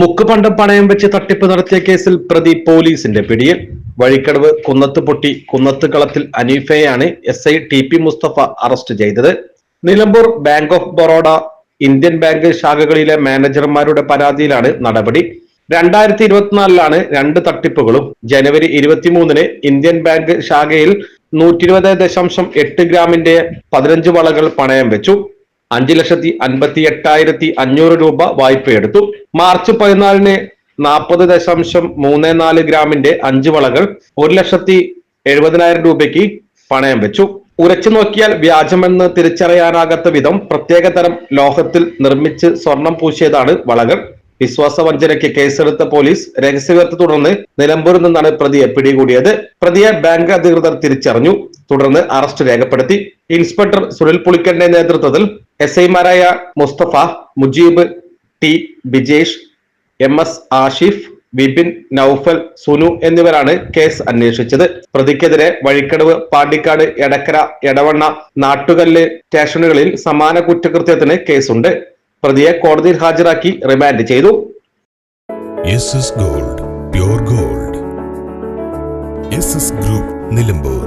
മുക്കുപണ്ടം പണയം വെച്ച് തട്ടിപ്പ് നടത്തിയ കേസിൽ പ്രതി പോലീസിന്റെ പിടിയിൽ. വഴിക്കടവ് കുന്നത്ത് പൊട്ടി കുന്നത്ത് Kalathil അനീഫയെയാണ് S I T P Mustafa arrest ചെയ്തത്. Nilambur Bank of Baroda Indian Bank ശാഖകളിലെ മാനേജർമാരുടെ പരാതിയിലാണ് നടപടി. രണ്ടായിരത്തി ഇരുപത്തിനാലിലാണ് രണ്ട് തട്ടിപ്പുകളും. ജനുവരി ഇരുപത്തിമൂന്നിന് ഇന്ത്യൻ ബാങ്ക് ശാഖയിൽ നൂറ്റി ഇരുപത് ദശാംശം എട്ട് ഗ്രാമിന്റെ പതിനഞ്ച് വളകൾ പണയം വെച്ചു. അഞ്ചു ലക്ഷത്തി അൻപത്തി എട്ടായിരത്തി അഞ്ഞൂറ് രൂപ വായ്പയെടുത്തു. മാർച്ച് പതിനാലിന് നാൽപ്പത് ദശാംശം മൂന്ന് നാല് ഗ്രാമിന്റെ അഞ്ച് വളകൾ ഒരു ലക്ഷത്തി എഴുപതിനായിരം രൂപയ്ക്ക് പണയം വെച്ചു. ഉരച്ചു നോക്കിയാൽ വ്യാജമെന്ന് തിരിച്ചറിയാനാകാത്ത വിധം പ്രത്യേക തരം ലോഹത്തിൽ നിർമ്മിച്ച് സ്വർണം പൂശിയതാണ് വളകൾ. വിശ്വാസ വഞ്ചനയ്ക്ക് കേസെടുത്ത പോലീസ് രഹസ്യവിവരത്തെ തുടർന്ന് നിലമ്പൂരിൽ നിന്നാണ് പ്രതിയെ പിടികൂടിയത്. പ്രതിയെ ബാങ്ക് അധികൃതർ തിരിച്ചറിഞ്ഞു. തുടർന്ന് അറസ്റ്റ് രേഖപ്പെടുത്തി. ഇൻസ്പെക്ടർ സുനിൽ പുളിക്കന്റെ നേതൃത്വത്തിൽ എസ് ഐമാരായ Mustafa Mujeeb T Bijesh M S Ashif Bipin Naufal Sunu എന്നിവരാണ് കേസ് അന്വേഷിച്ചത്. പ്രതിക്കെതിരെ വഴിക്കടവ് പാണ്ടിക്കാട് എടക്കര എടവണ്ണ നാട്ടുകല്ല് സ്റ്റേഷനുകളിൽ സമാന കുറ്റകൃത്യത്തിന് കേസുണ്ട്. പ്രതിയെ കോടതിയിൽ ഹാജരാക്കി റിമാൻഡ് ചെയ്തു. Gold gold. ഗ്രൂപ്പ് നിലമ്പൂർ.